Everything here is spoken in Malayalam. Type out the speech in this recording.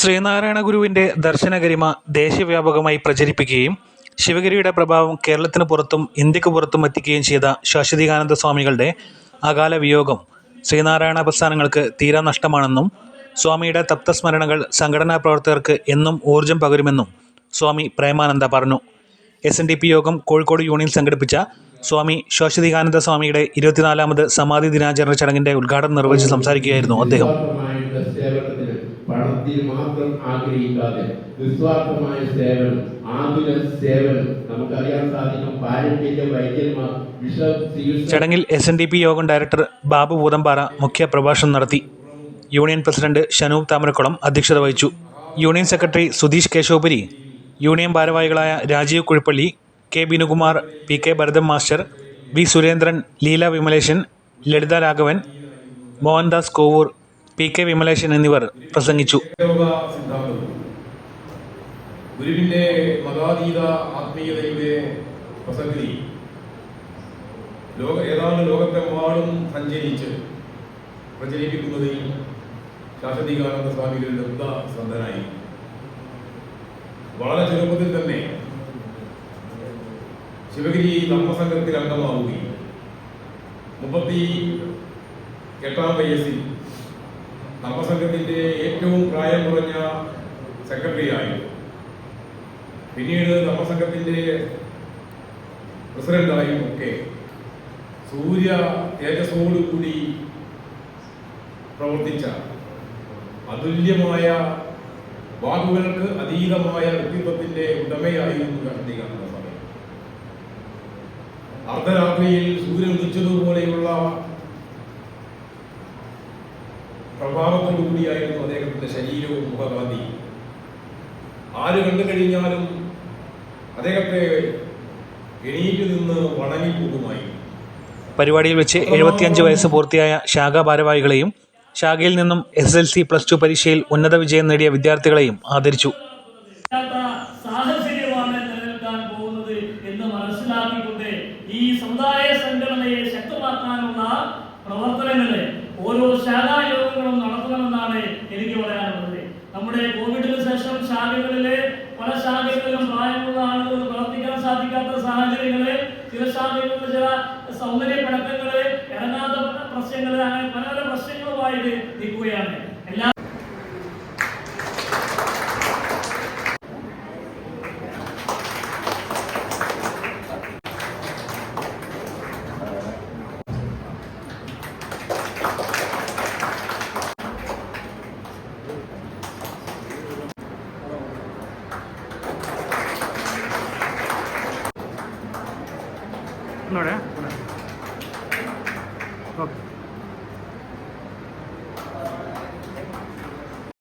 ശ്രീനാരായണ ഗുരുവിന്റെ ദർശനഗരിമ ദേശവ്യാപകമായി പ്രചരിപ്പിക്കുകയും ശിവഗിരിയുടെ പ്രഭാവം കേരളത്തിന് പുറത്തും ഇന്ത്യയ്ക്ക് പുറത്തും എത്തിക്കുകയും ചെയ്ത ശാശ്വതികാനന്ദ സ്വാമികളുടെ അകാല വിയോഗം ശ്രീനാരായണ പ്രസ്ഥാനങ്ങൾക്ക് തീരാ നഷ്ടമാണെന്നും സ്വാമിയുടെ തപ്തസ്മരണകൾ സംഘടനാ പ്രവർത്തകർക്ക് എന്നും ഊർജം പകരുമെന്നും സ്വാമി പ്രേമാനന്ദ പറഞ്ഞു. എസ് എൻ ഡി പി യോഗം കോഴിക്കോട് യൂണിയൻ സംഘടിപ്പിച്ച സ്വാമി ശാശ്വതികാനന്ദ സ്വാമിയുടെ ഇരുപത്തിനാലാമത് സമാധി ദിനാചരണ ചടങ്ങിന്റെ ഉദ്ഘാടനം നിർവഹിച്ച് സംസാരിക്കുകയായിരുന്നു അദ്ദേഹം. പണത്തിന് മാത്രം ആഗ്രഹിക്കാതെ നിസ്വാർത്ഥമായ സേവനം ആതുര സേവനം നമുക്കറിയാൻ സാധിക്കും. പാരമ്പര്യ വൈദ്യന്മാർ ചടങ്ങിൽ എസ് എൻ ഡി പി യോഗം ഡയറക്ടർ ബാബു ഭൂതമ്പാറ മുഖ്യ പ്രഭാഷണം നടത്തി. യൂണിയൻ പ്രസിഡന്റ് ഷനൂബ് താമരക്കുളം അധ്യക്ഷത വഹിച്ചു. Union secretary Sudheesh Keshopuri union ഭാരവാഹികളായ Rajeev Kuzhippally K Binukumar P K Bharathan master V Surendran Leela Vimaleshan Lalitha Raghavan Mohandas Kovoor P K Vimaleshan എന്നിവർ പ്രസംഗിച്ചു. ഗുരുവിന്റെ മതാതീത ആത്മീയതയുടെ പ്രസക്തി ലോക ഏതാണ്ട് ലോകത്തെമ്പാടും സഞ്ചരിച്ച് പ്രചരിപ്പിക്കുന്നതിൽ ശാശ്വതികാനന്ദ സ്വാമികൾ ദത്ത ശ്രദ്ധനായി. വളരെ ചെറുപ്പത്തിൽ തന്നെ ശിവഗിരി ധർമ്മസംഘത്തിൽ അംഗമാവുകയും മുപ്പത്തി എട്ടാം വയസ്സിൽ ധർമ്മസംഘത്തിന്റെ ഏറ്റവും പ്രായം കുറഞ്ഞ സെക്രട്ടറിയായി. പിന്നീട് ധർമ്മസംഘത്തിന്റെ പ്രസിഡന്റായും ഒക്കെ സൂര്യ തേജസ്സോടുകൂടി പ്രവർത്തിച്ച അതുല്യമായ വാക്കുകൾക്ക് അതീതമായ വ്യക്തിത്വത്തിന്റെ ഉടമയായിരുന്നു ഗാന്ധികാനന്ദ സമയം അർദ്ധരാത്രിയിൽ സൂര്യൻ ഉദിച്ചതുപോലെയുള്ള പ്രഭാവത്തോടു കൂടിയായിരുന്നു അദ്ദേഹത്തിന്റെ ശരീരവും മുഖകാന്തി ആര് കണ്ടു കഴിഞ്ഞാലും അദ്ദേഹത്തെ എണീറ്റ് നിന്ന് വണങ്ങിപ്പോകുമായി. പരിപാടിയിൽ വെച്ച് എഴുപത്തിയഞ്ച് വയസ്സ് പൂർത്തിയായ ശാഖാ ഭാരവാഹികളെയും ശാഖയിൽ നിന്നും S L C plus two പരീക്ഷയിൽ ഉന്നത വിജയം നേടിയ വിദ്യാർത്ഥികളെയും ആദരിച്ചു. ഇല്ലാത്ത സാഹചര്യമാണ് നിലനിൽക്കാൻ പോകുന്നത് എന്ന് മനസ്സിലാക്കിക്കൊണ്ട് ഈ സമുദായ സംഘടനയെ ശക്തമാക്കാനുള്ള പ്രവർത്തനങ്ങളെ ഓരോ ശാഖായോഗങ്ങളും നടത്തണമെന്നാണ് എനിക്ക് പറയാനുള്ളത്. നമ്മുടെ കോവിഡിന് ശേഷം ശാഖകളിലെ പല ശാഖകളിലും പ്രായമുള്ള ആളുകൾ പ്രവർത്തിക്കാൻ സാധിക്കാത്ത സാഹചര്യങ്ങളെ ചില ശാഖകളിൽ ചില സൗന്ദര്യ പിണക്കങ്ങൾ ഇറങ്ങാത്ത പ്രശ്നങ്ങൾ അങ്ങനെ പല പല പ്രശ്നങ്ങളുമായിട്ട് നിൽക്കുകയാണ്. എല്ലാ ನೋಡಿ? ಓಕೆ.